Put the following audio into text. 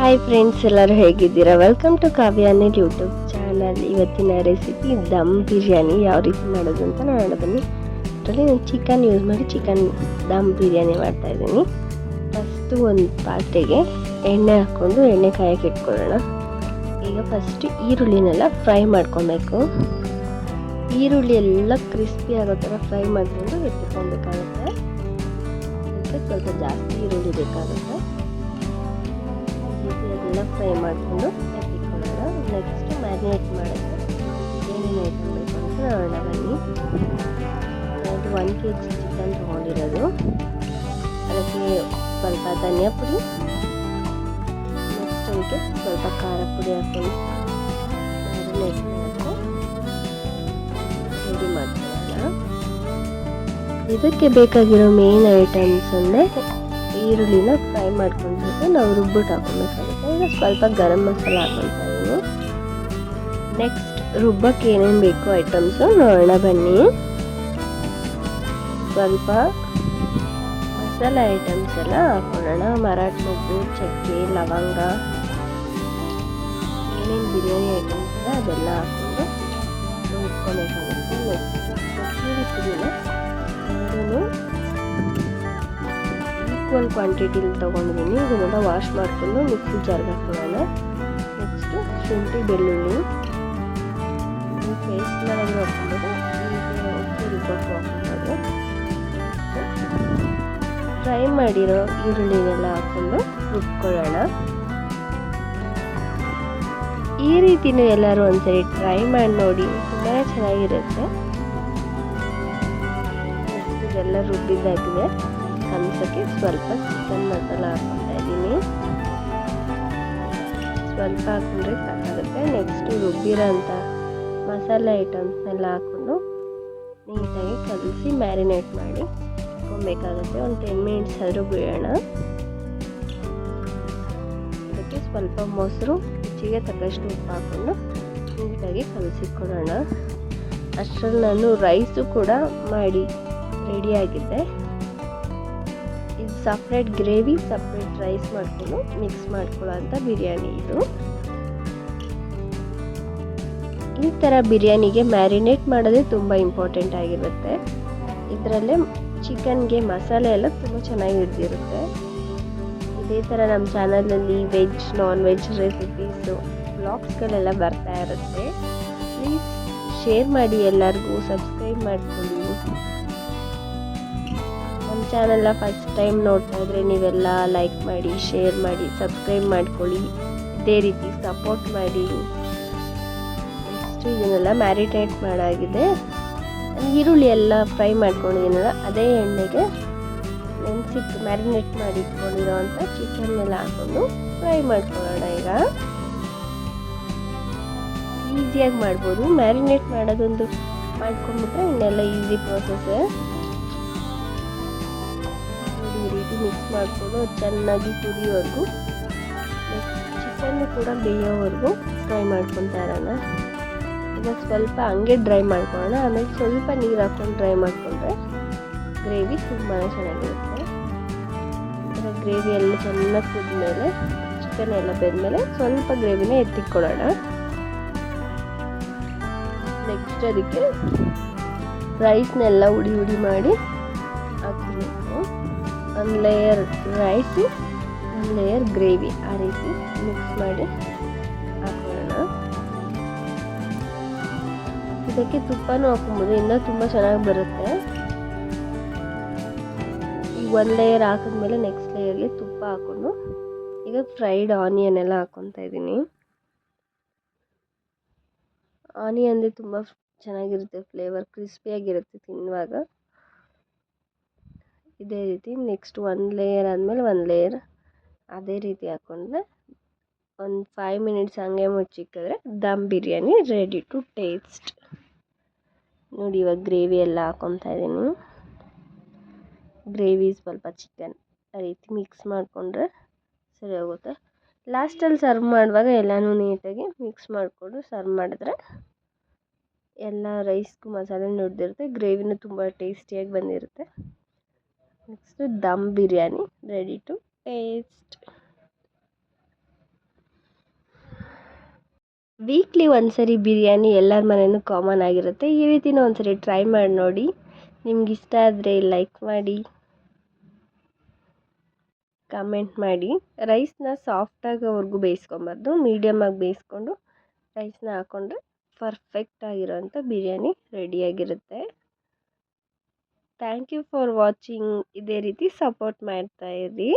Hi friends ಎಲ್ಲರೂ ಹೇಗಿದ್ದೀರಾ? Welcome to Kavyani YouTube channel ಇವತ್ತಿನ ರೆಸಿಪಿ ದಮ್ ಬಿರಿಯಾನಿ. ಯಾವ ರೀತಿ ಮಾಡೋದು ಅಂತ ನಾನು ಬನ್ನಿ ಅದರಲ್ಲಿ ನಾನು ಚಿಕನ್ ಯೂಸ್ ಮಾಡಿ ಚಿಕನ್ ದಮ್ ಬಿರಿಯಾನಿ ಮಾಡ್ತಾ ಇದ್ದೀನಿ. ಫಸ್ಟು ಒಂದು ಪಾತ್ರೆಗೆ ಎಣ್ಣೆ ಹಾಕ್ಕೊಂಡು ಎಣ್ಣೆ ಕಾಯಕ್ಕೆ ಇಟ್ಕೊಳ್ಳೋಣ. ಈಗ ಫಸ್ಟು ಈರುಳ್ಳಿನೆಲ್ಲ ಫ್ರೈ ಮಾಡ್ಕೊಬೇಕು. ಈರುಳ್ಳಿ ಎಲ್ಲ ಕ್ರಿಸ್ಪಿ ಆಗೋ ಥರ ಫ್ರೈ ಮಾಡಿಕೊಂಡು ಎತ್ತಿಕೊಳ್ಬೇಕಾಗುತ್ತೆ ಅದಕ್ಕೆ ಸ್ವಲ್ಪ ಜಾಸ್ತಿ ಈರುಳ್ಳಿ ಬೇಕಾಗುತ್ತೆ. ಎಲ್ಲ ಫ್ರೈ ಮಾಡಿಕೊಂಡು ಎತ್ತಿಕೊಳ್ಳೋಣ ನೆಕ್ಸ್ಟ್ ಮ್ಯಾರಿನೇಟ್ ಮಾಡೋದು ಏನೇನು ಐಟಮ್ ಬೇಕು ಅಂತ ನೋಡೋಣ ಬನ್ನಿ ಅದು ಒನ್ ಕೆ ಜಿ ಚಿಕನ್ ತೊಗೊಂಡಿರೋದು. ಅದಕ್ಕೆ ಸ್ವಲ್ಪ ಧನಿಯಾ ಪುಡಿ ನೆಕ್ಸ್ಟ್ ಅದಕ್ಕೆ ಸ್ವಲ್ಪ ಖಾರ ಪುಡಿ ಹಾಕೊಂಡು ಮ್ಯಾರಿನೇಟ್ ಇದಕ್ಕೆ ಬೇಕಾಗಿರೋ ಮೇನ್ ಐಟಮ್ಸ್ ಅಂದರೆ ಈರುಳ್ಳಿನ ಫ್ರೈ ಮಾಡ್ಕೊಂಡ್ಬಿಟ್ಟು ನಾವು ರುಬ್ಬಿಟ್ಟು ಹಾಕೊಬೇಕಾಗುತ್ತೆ ಈಗ ಸ್ವಲ್ಪ ಗರಂ ಮಸಾಲ ಹಾಕೊಳ್ತಾ ನೆಕ್ಸ್ಟ್ ರುಬ್ಬಕ್ಕೆ ಏನೇನು ಬೇಕು ಐಟಮ್ಸು ನೋಡೋಣ ಬನ್ನಿ. ಸ್ವಲ್ಪ ಮಸಾಲ ಐಟಮ್ಸ್ ಎಲ್ಲ ಹಾಕೊಳ್ಳೋಣ ಮರಾಠಿ ಮೊಗ್ಗು ಚಕ್ಕೆ, ಲವಂಗ, ಏನೇನು ಬಿರಿಯಾನಿ ಐಟಮ್ಸ್ ಅದೆಲ್ಲ ಹಾಕ್ಕೊಂಡು ರುಬ್ಕೊಬೇಕಾಗುತ್ತೆ. ನೆಕ್ಸ್ಟ್ ಈಕ್ವಲ್ ಕ್ವಾಂಟಿಟಿಲಿ ತೊಗೊಂಡಿದ್ದೀನಿ. ಇದನ್ನೆಲ್ಲ ವಾಶ್ ಮಾಡಿಕೊಂಡು ಮಿಕ್ಸಿ ಜಾರ್ಗೆ ಹಾಕೊಳ್ಳೋಣ ನೆಕ್ಸ್ಟು ಶುಂಠಿ, ಬೆಳ್ಳುಳ್ಳಿ. ಪೇಸ್ಟ್ ರುಬ್ಬಕ್ಕೆ ಹಾಕ್ಬೋದು ಫ್ರೈ ಮಾಡಿರೋ ಈರುಳ್ಳಿನೆಲ್ಲ ಹಾಕ್ಕೊಂಡು ರುಬ್ಕೊಳ್ಳೋಣ. ಈ ರೀತಿನೂ ಎಲ್ಲರೂ ಒಂದ್ಸರಿ ಟ್ರೈ ಮಾಡಿ ನೋಡಿ. ತುಂಬಾ ಚೆನ್ನಾಗಿರುತ್ತೆ. ಇದೆಲ್ಲ ರುಬ್ಬಿದ್ದಾಗಿದೆ. ಕಲಸಕ್ಕೆ ಸ್ವಲ್ಪ ಚಿಕನ್ ಮಸಾಲ ಹಾಕ್ತಾ ಇದ್ದೀನಿ. ಸ್ವಲ್ಪ ಹಾಕೊಂಡ್ರೆ ಸಾಕಾಗುತ್ತೆ. ನೆಕ್ಸ್ಟು ರುಬ್ಬಿರೋಂಥ ಮಸಾಲೆ ಐಟಮ್ಸ್ನೆಲ್ಲ ಹಾಕ್ಕೊಂಡು ನೀಟಾಗಿ ಕಲಸಿ ಮ್ಯಾರಿನೇಟ್ ಮಾಡಿ ಇಟ್ಕೊಬೇಕಾಗುತ್ತೆ. ಒಂದು ಟೆನ್ ಮಿನಿಟ್ಸ್ ಆದರೂ ಬಿಡೋಣ. ಅದಕ್ಕೆ ಸ್ವಲ್ಪ ಮೊಸರು, ರುಚಿಗೆ ತಕ್ಕಷ್ಟು ಉಪ್ಪು ಹಾಕ್ಕೊಂಡು ನೀಟಾಗಿ ಕಲಸಿಕೊಡೋಣ ಅಷ್ಟರಲ್ಲಿ ನಾನು ರೈಸು ಕೂಡ ಮಾಡಿ ರೆಡಿಯಾಗಿದೆ ಇದು ಸಪ್ರೇಟ್ ಗ್ರೇವಿ ಸಪ್ರೇಟ್ ರೈಸ್ ಮಾಡಿಕೊಂಡು ಮಿಕ್ಸ್ ಮಾಡ್ಕೊಳ್ಳೋ ಅಂಥ ಬಿರಿಯಾನಿ ಇದು. ಈ ಥರ ಬಿರಿಯಾನಿಗೆ ಮ್ಯಾರಿನೇಟ್ ಮಾಡೋದೇ ತುಂಬ ಇಂಪಾರ್ಟೆಂಟ್ ಆಗಿರುತ್ತೆ. ಇದರಲ್ಲೇ ಚಿಕನ್ಗೆ ಮಸಾಲೆ ಎಲ್ಲ ತುಂಬ ಚೆನ್ನಾಗಿ ಹಿಡ್ದಿರುತ್ತೆ. ಇದೇ ಥರ ನಮ್ಮ ಚಾನಲಲ್ಲಿ ವೆಜ್ ನಾನ್ ವೆಜ್ ರೆಸಿಪೀಸು ಬ್ಲಾಗ್ಸ್ಗಳೆಲ್ಲ ಬರ್ತಾ ಇರುತ್ತೆ. ಪ್ಲೀಸ್ ಶೇರ್ ಮಾಡಿ ಎಲ್ಲರಿಗೂ ಸಬ್ಸ್ಕ್ರೈಬ್ ಮಾಡ್ಕೊಳ್ಳಿ. ಚಾನೆಲ್ನ ಫಸ್ಟ್ ಟೈಮ್ ನೋಡ್ತಾ ಇದ್ರೆ ನೀವೆಲ್ಲ ಲೈಕ್ ಮಾಡಿ ಶೇರ್ ಮಾಡಿ ಸಬ್ಸ್ಕ್ರೈಬ್ ಮಾಡ್ಕೊಳ್ಳಿ. ಇದೇ ರೀತಿ ಸಪೋರ್ಟ್ ಮಾಡಿ. ನೆಕ್ಸ್ಟು ಇದನ್ನೆಲ್ಲ ಮ್ಯಾರಿಟೇಟ್ ಮಾಡಾಗಿದೆ. ಈರುಳ್ಳಿ ಎಲ್ಲ ಫ್ರೈ ಮಾಡ್ಕೊಂಡಿದ್ದೀನಲ್ಲ, ಅದೇ ಎಣ್ಣೆಗೆ ನೆನೆಸಿಟ್ಟು ಮ್ಯಾರಿನೇಟ್ ಮಾಡಿ ಇಟ್ಕೊಂಡಿರೋ ಅಂಥ ಚಿಕನ್ ಎಲ್ಲ ಹಾಕೊಂಡು ಫ್ರೈ ಮಾಡ್ಕೊಳ್ಳೋಣ ಈಗ. ಈಸಿಯಾಗಿ ಮಾಡ್ಬೋದು. ಮ್ಯಾರಿನೇಟ್ ಮಾಡೋದೊಂದು ಮಾಡ್ಕೊಂಡ್ಬಿಟ್ರೆ ಇನ್ನೆಲ್ಲ ಈಸಿ ಪ್ರೋಸೆಸ್ ಮಾಡಿಕೊಂಡು ಚೆನ್ನಾಗಿ ಕುದಿಯೋವರೆಗೂ ಚಿಕನ್ ಕೂಡ ಬೇಯೋವರೆಗೂ ಫ್ರೈ ಮಾಡ್ಕೊತಾ ಇರೋಣ. ಈಗ ಸ್ವಲ್ಪ ಹಂಗೆ ಡ್ರೈ ಮಾಡ್ಕೊಳ್ಳೋಣ. ಆಮೇಲೆ ಸ್ವಲ್ಪ ನೀರು ಹಾಕ್ಕೊಂಡು ಡ್ರೈ ಮಾಡಿಕೊಂಡ್ರೆ ಗ್ರೇವಿ ತುಂಬಾ ಚೆನ್ನಾಗಿರುತ್ತೆ. ಇದರ ಗ್ರೇವಿ ಎಲ್ಲ ಚೆನ್ನಾಗಿ ಕುದ್ಮೇಲೆ, ಚಿಕನ್ ಎಲ್ಲ ಬೆಂದಮೇಲೆ ಸ್ವಲ್ಪ ಗ್ರೇವಿನ ಎತ್ತಿಕ್ಕೊಳ್ಳೋಣ ನೆಕ್ಸ್ಟ್ ಅದಕ್ಕೆ ರೈಸ್ನೆಲ್ಲ ಉಡಿ ಉಡಿ ಮಾಡಿ ಒಂದು ಲೇಯರ್ ರೈಸು ಒಂದು ಲೇಯರ್ ಗ್ರೇವಿ ಆ ರೀತಿ ಮಿಕ್ಸ್ ಮಾಡಿ ಹಾಕೊಳ್ಳೋಣ. ಇದಕ್ಕೆ ತುಪ್ಪನೂ ಹಾಕೊಬೋದು ಇನ್ನೂ ತುಂಬ ಚೆನ್ನಾಗಿ ಬರುತ್ತೆ. ಈಗ ಒಂದು ಲೇಯರ್ ಹಾಕಿದ್ಮೇಲೆ ನೆಕ್ಸ್ಟ್ ಲೇಯರ್ಗೆ ತುಪ್ಪ ಹಾಕ್ಕೊಂಡು ಈಗ ಫ್ರೈಡ್ ಆನಿಯನ್ ಎಲ್ಲ ಹಾಕ್ಕೊತಾ ಇದ್ದೀನಿ. ಆನಿಯನ್ದೇ ತುಂಬ ಚೆನ್ನಾಗಿರುತ್ತೆ ಫ್ಲೇವರ್ ಕ್ರಿಸ್ಪಿಯಾಗಿರುತ್ತೆ ತಿನ್ನುವಾಗ. ಇದೇ ರೀತಿ ನೆಕ್ಸ್ಟ್ ಒಂದು ಲೇಯರ್ ಆದಮೇಲೆ ಒಂದು ಲೇಯರ್ ಅದೇ ರೀತಿ ಹಾಕ್ಕೊಂಡ್ರೆ ಒಂದು ಫೈವ್ ಮಿನಿಟ್ಸ್ ಹಂಗೆ ಮುಚ್ಚಿಕ್ಕಿದ್ರೆ dum biryani ready to taste ನೋಡಿ ಇವಾಗ ಗ್ರೇವಿ ಎಲ್ಲ ಹಾಕ್ಕೊತಾ ಇದ್ದೀನಿ. ಗ್ರೇವಿ ಸ್ವಲ್ಪ ಚಿಕನ್ ರೀತಿ ಮಿಕ್ಸ್ ಮಾಡಿಕೊಂಡ್ರೆ ಸರಿ ಹೋಗುತ್ತೆ. ಲಾಸ್ಟಲ್ಲಿ ಸರ್ವ್ ಮಾಡುವಾಗ ಎಲ್ಲನೂ ನೀಟಾಗಿ ಮಿಕ್ಸ್ ಮಾಡಿಕೊಂಡು ಸರ್ವ್ ಮಾಡಿದ್ರೆ ಎಲ್ಲ ರೈಸ್ಗೂ ಮಸಾಲೆ ನುಡ್ದಿರುತ್ತೆ ಗ್ರೇವಿನೂ ತುಂಬ ಟೇಸ್ಟಿಯಾಗಿ ಬಂದಿರುತ್ತೆ. Next dum biryani ready to taste weekly ಒಂದ್ಸರಿ ಬಿರಿಯಾನಿ ಎಲ್ಲರ ಮನೆಯೂ ಕಾಮನ್ ಆಗಿರುತ್ತೆ. ಈ ರೀತಿನೂ ಒಂದ್ಸರಿ ಟ್ರೈ ಮಾಡಿ ನೋಡಿ. ನಿಮ್ಗೆ ಇಷ್ಟ ಆದರೆ ಲೈಕ್ ಮಾಡಿ. ಕಮೆಂಟ್ ಮಾಡಿ. ರೈಸ್ನ ಸಾಫ್ಟಾಗೋವರೆಗೂ ಬೇಯಿಸ್ಕೊಬಾರ್ದು ಮೀಡಿಯಮಾಗಿ ಬೇಯಿಸ್ಕೊಂಡು ರೈಸ್ನ ಹಾಕ್ಕೊಂಡ್ರೆ ಪರ್ಫೆಕ್ಟ್ ಆಗಿರೋಂಥ ಬಿರಿಯಾನಿ ರೆಡಿಯಾಗಿರುತ್ತೆ ಥ್ಯಾಂಕ್ ಯು ಫಾರ್ ವಾಚಿಂಗ್. ಇದೇ ರೀತಿ ಸಪೋರ್ಟ್ ಮಾಡ್ತಾಯಿರಿ